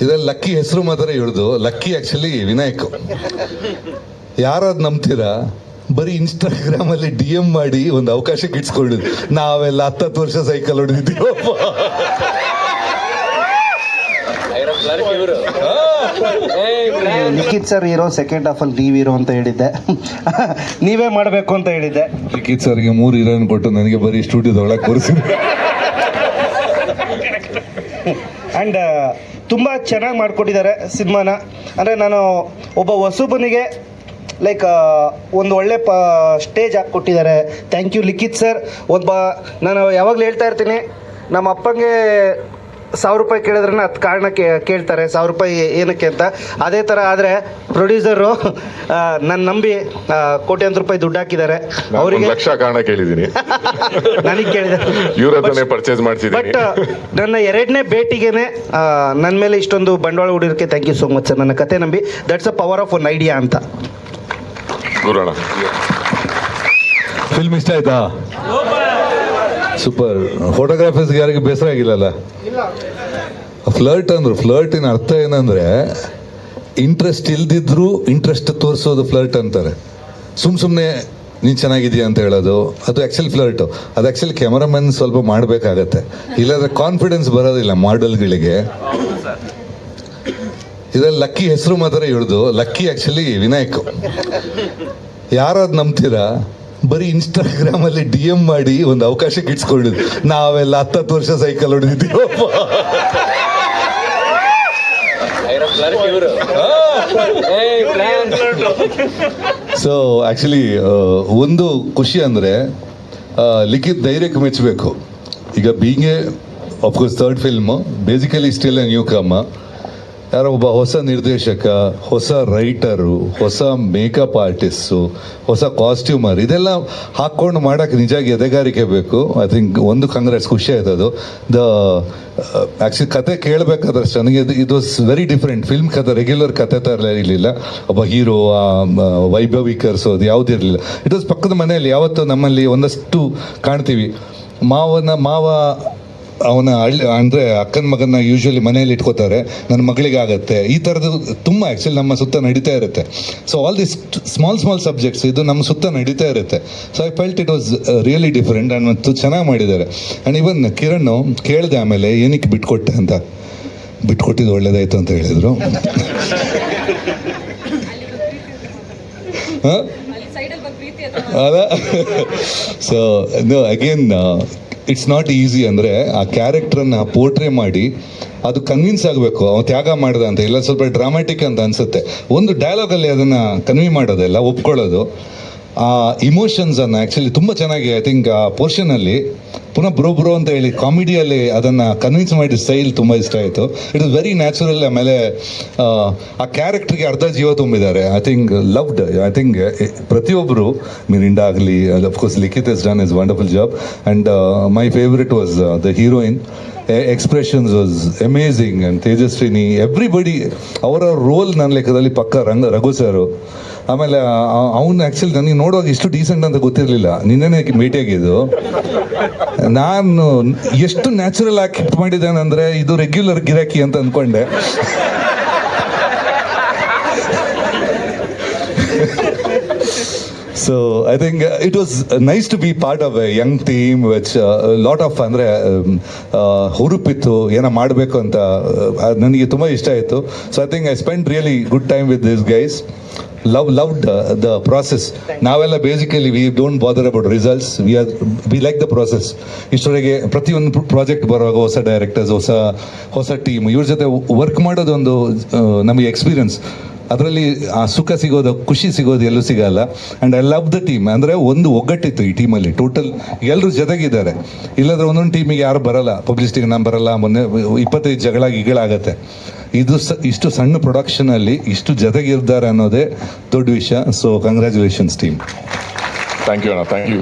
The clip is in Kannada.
ಇದ್ರಲ್ಲಿ ಲಕ್ಕಿ ಹೆಸರು ಮಾತ್ರ ಹಿಡಿದು ಲಕ್ಕಿ ಆಕ್ಚುಲಿ ವಿನಾಯಕ್. ಯಾರಾದ್ ನಂಬ್ತೀರಾ? ಬರೀ ಇನ್ಸ್ಟಾಗ್ರಾಮಲ್ಲಿ ಡಿ ಎಂ ಮಾಡಿ ಒಂದು ಅವಕಾಶಕ್ಕೆ ಇಟ್ಸ್ಕೊಂಡಿದ್ದು ನಾವೆಲ್ಲ ಹತ್ತತ್ತು ವರ್ಷ ಸೈಕಲ್ ಹೊಡೆದಿದ್ದೀವಪ್ಪ. ಲಿಖಿತ್ ಸರ್ ಇರೋ ಸೆಕೆಂಡ್ ಹಾಫ್ ಅಲ್ಲಿ ನೀವು ಇರೋ ಅಂತ ಹೇಳಿದ್ದೆ. ನೀವೇ ಮಾಡಬೇಕು ಅಂತ ಹೇಳಿದ್ದೆ. ಲಿಖಿತ್ ಸರ್ಗೆ ಮೂರು ಹೀರೋಯಿನ್ ಕೊಟ್ಟು ನನಗೆ ಬರೀ ಸ್ಟುಡಿಯೋದೊಳಗೆ ಕೂರಿಸಿದ್ರು. ಆ್ಯಂಡ್ ತುಂಬ ಚೆನ್ನಾಗಿ ಮಾಡಿಕೊಟ್ಟಿದ್ದಾರೆ ಸಿನಿಮಾನ. ಅಂದರೆ ನಾನು ಒಬ್ಬ ಹೊಸಬನಿಗೆ ಲೈಕ್ ಒಂದು ಒಳ್ಳೆ ಪ ಸ್ಟೇಜ್ ಹಾಕ್ಕೊಟ್ಟಿದ್ದಾರೆ ಥ್ಯಾಂಕ್ ಯು ಲಿಖಿತ್ ಸರ್ ಒಬ್ಬ ನಾನು ಯಾವಾಗಲೂ ಹೇಳ್ತಾ ಇರ್ತೀನಿ, ನಮ್ಮ ಅಪ್ಪಂಗೆ ಸಾವಿರ ರೂಪಾಯಿ ಕೇಳಿದ್ರೆ ಕಾರಣ ಕಾರಣಕ್ಕೆ ಕೇಳ್ತಾರೆ ಸಾವಿರ ರೂಪಾಯಿ ಏನಕ್ಕೆ ಅಂತ. ಅದೇ ಥರ ಆದರೆ ಪ್ರೊಡ್ಯೂಸರು ನನ್ನ ನಂಬಿ ಕೋಟ್ಯಂತ ಕೋಟ್ಯಾಂತರ ರೂಪಾಯಿ ದುಡ್ಡು ಹಾಕಿದ್ದಾರೆ. ಅವರಿಗೆ ಲಕ್ಷ ಕಾರಣ ಕೇಳಿದ್ದೀನಿ. ನನಗೆ ಕೇಳಿದೆ. ಪರ್ಚೇಸ್ ಮಾಡಿಸಿ ಬಟ್ ನನ್ನ ಎರಡನೇ ಭೇಟಿಗೆನೆ ನನ್ನ ಮೇಲೆ ಇಷ್ಟೊಂದು ಬಂಡವಾಳ ಹೂಡಿರೋಕ್ಕೆ thank you so much sir ನನ್ನ ಕತೆ ನಂಬಿ that's a power of one idea ಅಂತ. ಗುರುಣ ಫಿಲ್ಮ್ ಇಷ್ಟ ಆಯ್ತಾ? ಸೂಪರ್ ಫೋಟೋಗ್ರಾಫರ್ಸ್ಗೆ ಯಾರಿಗೆ ಬೇಸರ ಆಗಿಲ್ಲಲ್ಲ? ಫ್ಲರ್ಟ್ ಅಂದ್ರು ಫ್ಲರ್ಟಿನ ಅರ್ಥ ಏನಂದ್ರೆ ಇಂಟ್ರೆಸ್ಟ್ ಇಲ್ದಿದ್ರು ಇಂಟ್ರೆಸ್ಟ್ ತೋರಿಸೋದು ಫ್ಲರ್ಟ್ ಅಂತಾರೆ. ಸುಮ್ ಸುಮ್ಮನೆ ನೀನು ಚೆನ್ನಾಗಿದೆಯಾ ಅಂತ ಹೇಳೋದು, ಅದು ಆ್ಯಕ್ಚುಲಿ ಫ್ಲರ್ಟ್ ಅದು ಆ್ಯಕ್ಚುಲಿ ಕ್ಯಾಮರಾಮನ್ ಸ್ವಲ್ಪ ಮಾಡಬೇಕಾಗತ್ತೆ. ಇಲ್ಲಾಂದ್ರೆ ಕಾನ್ಫಿಡೆನ್ಸ್ ಬರೋದಿಲ್ಲ ಮಾಡೆಲ್ಗಳಿಗೆ ಇದರಲ್ಲಿ ಲಕ್ಕಿ ಹೆಸರು ಮಾತ್ರ ಹಿಡಿದು, ಲಕ್ಕಿ ಆ್ಯಕ್ಚುಲಿ ವಿನಾಯಕ್. ಯಾರದ್ ನಂಬ್ತೀರಾ? ಬರೀ ಇನ್ಸ್ಟಾಗ್ರಾಮ್ ಅಲ್ಲಿ ಡಿ ಎಂ ಮಾಡಿ ಒಂದು ಅವಕಾಶಕ್ಕೆ ಇಟ್ಸ್ಕೊಂಡಿದ್ದು ನಾವೆಲ್ಲ ಹತ್ತತ್ತು ವರ್ಷ ಸೈಕಲ್ ಹೊಡೆದಿದ್ದೀವಪ್ಪ. ಸೊ ಆಕ್ಚುಲಿ ಒಂದು ಖುಷಿ ಅಂದ್ರೆ ಲಿಖಿತ್ ಧೈರ್ಯಕ್ಕೆ ಮೆಚ್ಚಬೇಕು ಈಗ ಬೀಂಗೆ of course third film basically still newcomer ಯಾರೋ ಒಬ್ಬ ಹೊಸ ನಿರ್ದೇಶಕ, ಹೊಸ ರೈಟರು, ಹೊಸ ಮೇಕಪ್ ಆರ್ಟಿಸ್ಟು ಹೊಸ ಕಾಸ್ಟ್ಯೂಮರ್ ಇದೆಲ್ಲ ಹಾಕ್ಕೊಂಡು ಮಾಡೋಕ್ಕೆ ನಿಜಾಗಿ ಎದೆಗಾರಿಕೆ ಬೇಕು. ಐ ಥಿಂಕ್ ಒಂದು ಕಾಂಗ್ರೆಸ್ ಖುಷಿ ಆಯ್ತು ಅದು. ದ ಆ್ಯಕ್ಚುಲಿ ಕತೆ ಕೇಳಬೇಕಾದ್ರೆ ನನಗೆ ಇದು ಇದು ವಾಸ್ ವೆರಿ ಡಿಫ್ರೆಂಟ್ ಫಿಲ್ಮ್ ಕತೆ ರೆಗ್ಯುಲರ್ ಕತೆ ಥರ ಇರಲಿಲ್ಲ. ಒಬ್ಬ ಹೀರೋ ವೈಭವೀಕರಿಸೋದು ಯಾವುದಿರಲಿಲ್ಲ ಇಟ್ ವಾಸ್ ಪಕ್ಕದ ಮನೆಯಲ್ಲಿ, ಯಾವತ್ತು ನಮ್ಮಲ್ಲಿ ಒಂದಷ್ಟು ಕಾಣ್ತೀವಿ. ಮಾವನ, ಮಾವ ಅವನ ಹಳ್ಳಿ ಅಂದರೆ ಅಕ್ಕನ ಮಗನ ಯೂಶ್ವಲಿ ಮನೆಯಲ್ಲಿ ಇಟ್ಕೋತಾರೆ ನನ್ನ ಮಗಳಿಗೆ ಆಗುತ್ತೆ. ಈ ಥರದ್ದು ತುಂಬ ಆ್ಯಕ್ಚುಲಿ ನಮ್ಮ ಸುತ್ತ ನಡೀತಾ ಇರುತ್ತೆ. So all this small small subjects ಇದು ನಮ್ಮ ಸುತ್ತ ನಡೀತಾ ಇರುತ್ತೆ. So I felt it was really different and ಮತ್ತು ಚೆನ್ನಾಗಿ ಮಾಡಿದ್ದಾರೆ. ಆ್ಯಂಡ್ ಇವನ್ ಕಿರಣ್ ಕೇಳಿದೆ ಆಮೇಲೆ ಏನಕ್ಕೆ ಬಿಟ್ಕೊಟ್ಟೆ ಅಂತ? ಬಿಟ್ಕೊಟ್ಟಿದ್ದು ಒಳ್ಳೇದಾಯ್ತು ಅಂತ ಹೇಳಿದರು. ಹಾಂ? ಅದ. So again it's not easy ಅಂದರೆ ಆ ಕ್ಯಾರೆಕ್ಟ್ರನ್ನ ಪೋರ್ಟ್ರೇ ಮಾಡಿ ಅದು ಕನ್ವಿನ್ಸ್ ಆಗಬೇಕು, ಅವ್ನು ತ್ಯಾಗ ಮಾಡಿದ ಅಂತ, ಇಲ್ಲ ಸ್ವಲ್ಪ ಡ್ರಾಮ್ಯಾಟಿಕ್ ಅಂತ ಅನಿಸುತ್ತೆ. ಒಂದು ಡೈಲಾಗಲ್ಲಿ ಅದನ್ನು ಕನ್ವಿ ಮಾಡೋದೆಲ್ಲ, ಒಪ್ಕೊಳ್ಳೋದು. ಆ ಇಮೋಷನ್ಸನ್ನು ಆ್ಯಕ್ಚುಲಿ ತುಂಬ ಚೆನ್ನಾಗಿ ಐ ಥಿಂಕ್ ಆ ಪೋರ್ಷನಲ್ಲಿ ಪುನಃ ಬ್ರೋ ಬ್ರೋ ಅಂತ ಹೇಳಿ ಕಾಮಿಡಿಯಲ್ಲಿ ಅದನ್ನು ಕನ್ವಿನ್ಸ್ ಮಾಡಿದ ಸ್ಟೈಲ್ ತುಂಬ ಇಷ್ಟ ಆಯಿತು. ಇಟ್ ಇಸ್ ವೆರಿ ನ್ಯಾಚುರಲ್ ಆಮೇಲೆ ಆ, ಕ್ಯಾರೆಕ್ಟರ್ಗೆ ಅರ್ಧ ಜೀವ ತುಂಬಿದ್ದಾರೆ. I think loved I think ಪ್ರತಿಯೊಬ್ಬರು ಮಿರಿಂಡ ಆಗಲಿ of course Likhith is done is wonderful job and my favourite was the heroine expressions was amazing and Tejaswini everybody ಅವರ ರೋಲ್ ನನ್ನ ಲೆಕ್ಕದಲ್ಲಿ ಪಕ್ಕ ರಂಗ ರಘು ಸರು ಆಮೇಲೆ ಅವನು ಆ್ಯಕ್ಚುಲಿ ನನಗೆ ನೋಡುವಾಗ ಇಷ್ಟು ಡೀಸೆಂಟ್ ಅಂತ ಗೊತ್ತಿರಲಿಲ್ಲ. ನಿನ್ನೆನೇ ಭೇಟಿಯಾಗಿದ್ದು ನಾನು ಎಷ್ಟು ನ್ಯಾಚುರಲ್ ಆಗಿ ಕಿಟ್ ಮಾಡಿದ್ದಾನೆ ಅಂದರೆ ಇದು ರೆಗ್ಯುಲರ್ ಗಿರಾಕಿ ಅಂತ ಅಂದ್ಕೊಂಡೆ so I think it was nice to be part of a young team which lot of ಅಂದರೆ ಹುರುಪಿತ್ತು, ಏನೋ ಮಾಡಬೇಕು ಅಂತ ನನಗೆ ತುಂಬ ಇಷ್ಟ ಆಯಿತು. So I think I spend really good time with this guys love loved the process ನಾವೆಲ್ಲ basically we don't bother about results we are we like the process ಇಷ್ಟರವರೆಗೆ ಪ್ರತಿಯೊಂದು ಪ್ರಾಜೆಕ್ಟ್ ಬರುವಾಗ ಹೊಸ ಡೈರೆಕ್ಟರ್ಸ್ ಹೊಸ ಹೊಸ ಟೀಮ್ ಇವ್ರ ಜೊತೆ ವರ್ಕ್ ಮಾಡೋದೊಂದು ನಮಗೆ ಎಕ್ಸ್ಪೀರಿಯನ್ಸ್ ಅದರಲ್ಲಿ, ಆ, ಸುಖ ಸಿಗೋದು, ಖುಷಿ ಸಿಗೋದು ಎಲ್ಲೂ ಸಿಗಲ್ಲ. And I love the team ಅಂದರೆ ಒಂದು ಒಗ್ಗಟ್ಟಿತ್ತು ಈ ಟೀಮಲ್ಲಿ ಟೋಟಲ್ ಎಲ್ಲರೂ ಜೊತೆಗಿದ್ದಾರೆ. ಇಲ್ಲಾಂದರೆ ಒಂದೊಂದು ಟೀಮಿಗೆ ಯಾರು ಬರಲ್ಲ. ಪಬ್ಲಿಸಿಟಿಗೆ ನಾನು ಬರಲ್ಲ. ಮೊನ್ನೆ ಇಪ್ಪತ್ತೈದು ಜಗಳ ಗಿಗಳಾಗತ್ತೆ ಇದು ಸ, ಇಷ್ಟು ಸಣ್ಣ ಪ್ರೊಡಕ್ಷನಲ್ಲಿ ಇಷ್ಟು ಜೊತೆಗಿರ್ತಾರೆ ಅನ್ನೋದೇ ದೊಡ್ಡ ವಿಷಯ. So congratulations team thank you ಅಣ್ಣ. Thank you